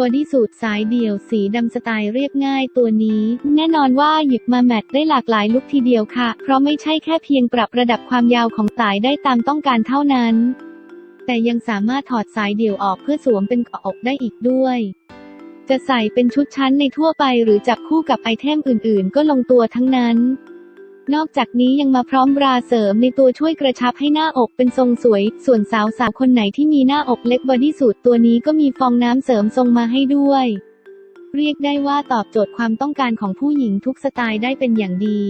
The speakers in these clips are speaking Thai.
บอดี้สูทสายเดี่ยวสีดำสไตล์เรียบง่ายตัวนี้ แน่นอนว่าหยิบมาแมทได้หลากหลายลุคทีเดียวค่ะ เพราะไม่ใช่แค่เพียงปรับระดับความยาวของสายได้ตามต้องการเท่านั้น แต่ยังสามารถถอดสายเดี่ยวออกเพื่อสวมเป็นเกาะอกได้อีกด้วย จะใส่เป็นชุดชั้นในทั่วไปหรือจับคู่กับไอเทมอื่น ๆ ก็ลงตัวทั้งนั้น นอกจากนี้ยังมาพร้อมบราเสริมในตัวช่วยกระชับให้หน้าอกเป็นทรงสวย ส่วนสาวสาวคนไหนที่มีหน้าอกเล็กบอดี้สูทตัวนี้ก็มีฟองน้ำเสริมทรงมาให้ด้วย เรียกได้ว่าตอบโจทย์ความต้องการของผู้หญิงทุกสไตล์ได้เป็นอย่างดี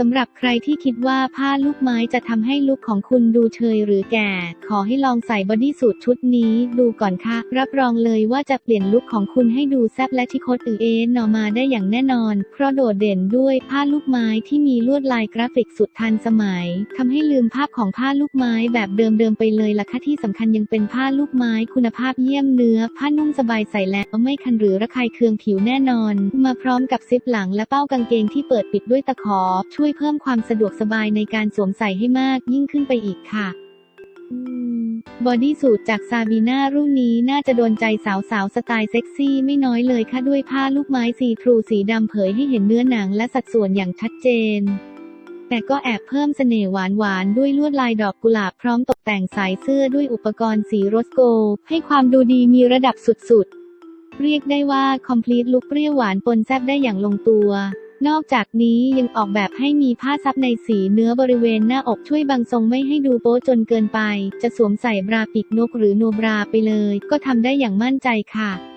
สำหรับใครที่คิดว่าผ้าลูกไม้จะทำให้ลุคของคุณดูเชยหรือแก่ ขอให้ลองใส่บอดี้สูทชุดนี้ดูก่อนค่ะ รับรองเลยว่าจะเปลี่ยนลุคของคุณให้ดูแซ่บและชิคดอือเอนอมาได้อย่างแน่นอน เพราะโดดเด่นด้วยผ้าลูกไม้ที่มีลวดลายกราฟิกสุดทันสมัยทำให้ลืมภาพของผ้าลูกไม้แบบเดิมๆไปเลยล่ะค่ะที่สำคัญยังเป็นผ้าลูกไม้คุณภาพเยี่ยมเนื้อ ผ้านุ่มสบายใส่แล้วไม่คันหรือระคายเคืองผิวแน่นอน มาพร้อมกับซิปหลังและเป้ากางเกงที่เปิดปิดด้วยตะขอช่วยเพิ่มความสะดวกสบายในการสวมใส่ให้มากยิ่งขึ้นไปอีกค่ะบอดี้สูทจากซาบีนารุ่นนี้น่าจะโดนใจสาวๆสไตล์เซ็กซี่ไม่น้อยเลยค่ะด้วยผ้าลูกไม้สีทรูสีดำเผยให้เห็นเนื้อหนังและสัดส่วนอย่างชัดเจน แต่ก็แอบเพิ่มเสน่ห์หวานๆด้วยลวดลายดอกกุหลาบพร้อมตกแต่งสายเสื้อด้วยอุปกรณ์สีโรสโกลให้ความดูดีมีระดับสุดๆ เรียกได้ว่าคอมพลีทลุคเปรี้ยวหวานปนแซ่บได้อย่างลงตัว นอกจากนี้ยังออกแบบให้มีผ้าซับในสีเนื้อบริเวณหน้าอกช่วยบังทรงไม่ให้ดูโป๊จนเกินไป จะสวมใส่บราปีกนกหรือโนบราไปเลย ก็ทำได้อย่างมั่นใจค่ะ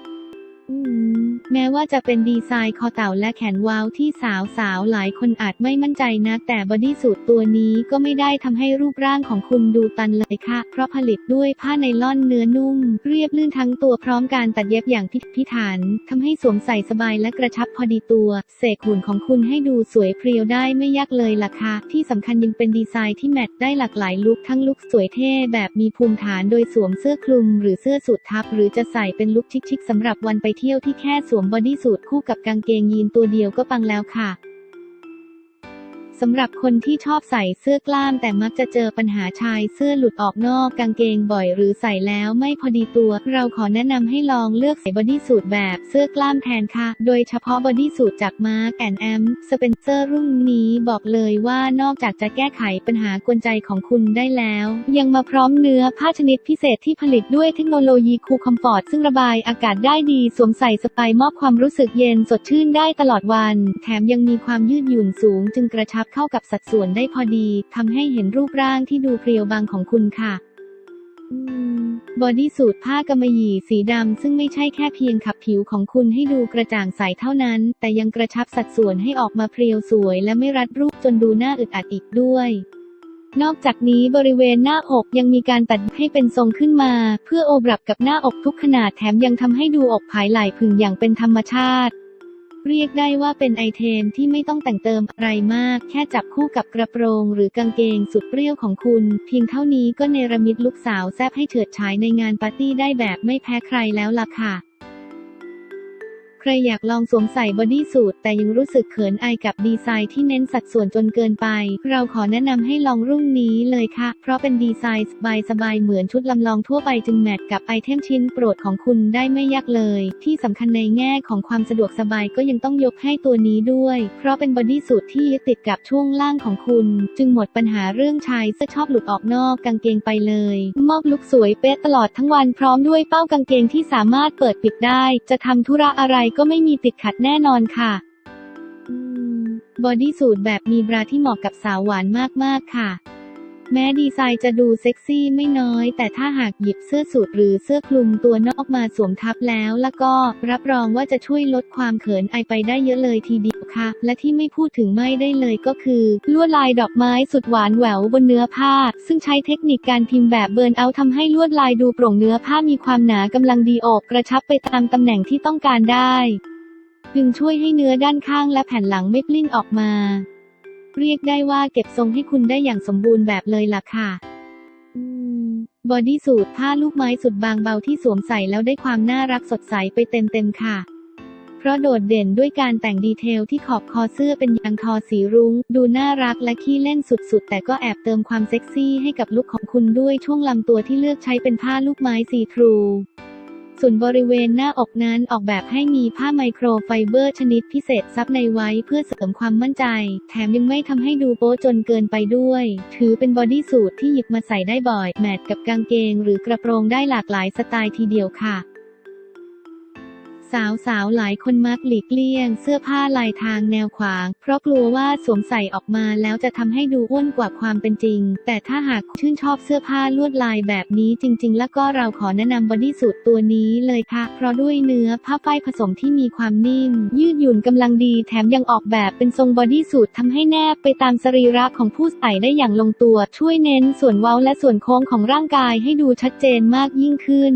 แม้ว่าจะเป็นดีไซน์คอเต่าและแขนวาวที่สาวสาวๆหลายคนอาจไม่มั่นใจนักแต่บอดี้สูทตัวนี้ก็ไม่ได้ทำให้รูปร่างของคุณดูตันเลยค่ะ เพราะผลิตด้วยผ้าไนล่อนเนื้อนุ่ม เรียบลื่นทั้งตัวพร้อมการตัดเย็บอย่างพิถีพิถันทำให้สวมใส่สบายและกระชับพอดีตัว เสกหุ่นของคุณให้ดูสวยเพรียวได้ไม่ยากเลยล่ะค่ะ ที่สำคัญยังเป็นดีไซน์ที่แมทได้หลากหลายลุคทั้งลุคสวยเท่แบบมีภูมิฐานโดยสวมเสื้อคลุม หรือเสื้อสูททับ หรือจะใส่เป็นลุคชิคๆสำหรับวันไปเที่ยวที่แค่สวมบอดี้สูทคู่กับกางเกงยีนตัวเดียวก็ปังแล้วค่ะ สำหรับคนที่ชอบใส่เสื้อกล้ามแต่มักจะเจอปัญหาชายเสื้อหลุดออกนอกกางเกงบ่อยหรือใส่แล้วไม่พอดีตัว เราขอแนะนำให้ลองเลือกใส่บอดี้สูทแบบเสื้อกล้ามแทนค่ะ โดยเฉพาะบอดี้สูทจากมาร์กแอนแอมสเปนเซอร์รุ่นนี้บอกเลยว่านอกจากจะแก้ไขปัญหากวนใจของคุณได้แล้ว ยังมาพร้อมเนื้อผ้าชนิดพิเศษที่ผลิตด้วยเทคโนโลยีคูลคอมฟอร์ตซึ่งระบายอากาศได้ดีสวมใส่สบายมอบความรู้สึกเย็นสดชื่นได้ตลอดวัน แถมยังมีความยืดหยุ่นสูงจึงกระชับเข้ากับสัดส่วนได้พอดีทำให้เห็นรูปร่างที่ดูเพรียวบางของคุณค่ะบอดี้สูทผ้ากำมะหยี่สีดำซึ่งไม่ใช่แค่เพียงขับผิวของคุณให้ดูกระจ่างใสเท่านั้น แต่ยังกระชับสัดส่วนให้ออกมาเพรียวสวย และไม่รัดรูปจนดูหน่าอึดอัดอีกด้วย นอกจากนี้บริเวณหน้าอกยังมีการตัดให้เป็นทรงขึ้นมา เพื่อโอบรับกับหน้าอกทุกขนาดแถมยังทำให้ดูอกผายไหล่ผึ่งอย่างเป็นธรรมชาติ เรียกได้ว่าเป็นไอเทมที่ไม่ต้องแต่งเติมอะไรมาก แค่จับคู่กับกระโปรงหรือกางเกงสุดเปรี้ยวของคุณ เพียงเท่านี้ก็เนรมิตลูกสาวแซบให้เฉิดฉายในงานปาร์ตี้ได้แบบไม่แพ้ใครแล้วล่ะค่ะ ใครอยากลองสวมใส่บอดี้สูทแต่ยังรู้สึกเขินอายกับดีไซน์ที่เน้นสัดส่วนจนเกินไป เราขอแนะนำให้ลองรุ่นนี้เลยค่ะ เพราะเป็นดีไซน์สบายๆเหมือนชุดลำลองทั่วไปจึงแมทกับไอเทมชิ้นโปรดของคุณได้ไม่ยากเลย ที่สำคัญในแง่ของความสะดวกสบายก็ยังต้องยกให้ตัวนี้ด้วย เพราะเป็นบอดี้สูทที่ยึดติดกับช่วงล่างของคุณ จึงหมดปัญหาเรื่องชายเสื้อชอบหลุดออกนอกกางเกงไปเลย มอบลุคสวยเป๊ะตลอดทั้งวันพร้อมด้วยเป้ากางเกงที่สามารถเปิดปิดได้ จะทำธุระอะไรก็ไม่มีติดขัดแน่นอนค่ะบอดี้สูทแบบมีบราที่เหมาะกับสาวหวานมากๆค่ะ แม้ดีไซน์จะดูเซ็กซี่ไม่น้อย แต่ถ้าหากหยิบเสื้อสูทหรือเสื้อคลุมตัวนอกมาสวมทับแล้วแล้วก็รับรองว่าจะช่วยลดความเขินอายไปได้เยอะเลยทีเดียวค่ะ และที่ไม่พูดถึงไม่ได้เลยก็คือ ลวดลายดอกไม้สุดหวานแหววบนเนื้อผ้า ซึ่งใช้เทคนิคการพิมพ์แบบเบิร์นเอาท์ทำให้ลวดลายดูโปร่งเนื้อผ้ามีความหนากำลังดีอกกระชับไปตามตำแหน่งที่ต้องการได้ จึงช่วยให้เนื้อด้านข้างและแผ่นหลังไม่ปลิ้นออกมา เรียกได้ว่าเก็บทรงให้คุณได้อย่างสมบูรณ์แบบเลยล่ะค่ะบอดี้สูทผ้าลูกไม้สุดบางเบาที่สวมใส่แล้วได้ความน่ารักสดใสไปเต็มๆค่ะ เพราะโดดเด่นด้วยการแต่งดีเทลที่ขอบคอเสื้อเป็นยางทอสีรุง้ง ดูน่ารักและขี้เล่นสุดๆ แต่ก็แอบเติมความเซ็กซี่ให้กับลุคของคุณด้วยช่วงลำตัวที่เลือกใช้เป็นผ้าลูกไม้สีทรู ส่วนบริเวณหน้าอกนั้นออกแบบให้มีผ้าไมโครไฟเบอร์ชนิดพิเศษซับในไว้เพื่อเสริมความมั่นใจ แถมยังไม่ทำให้ดูโป๊จนเกินไปด้วย ถือเป็นบอดี้สูทที่หยิบมาใส่ได้บ่อย แมทกับกางเกง หรือกระโปรงได้หลากหลายสไตล์ทีเดียวค่ะ สาวสาวๆหลายคนมักหลีกเลี่ยง เสื้อผ้าลายทางแนวขวาง เพราะกลัวว่าสวมใส่ออกมาแล้วจะทำให้ดูอ้วนกว่าความเป็นจริง แต่ถ้าหากชื่นชอบเสื้อผ้าลวดลายแบบนี้จริง ๆ แล้วก็เราขอแนะนำบอดี้สูทตัวนี้เลยค่ะ เพราะด้วยเนื้อผ้าฝ้ายผสมที่มีความนิ่ม ยืดหยุ่นกำลังดีแถมยังออกแบบเป็นทรงบอดี้สูททำให้แนบไปตามสรีระของผู้ใส่ได้อย่างลงตัว ช่วยเน้นส่วนเว้าและส่วนโค้งของร่างกายให้ดูชัดเจนมากยิ่งขึ้น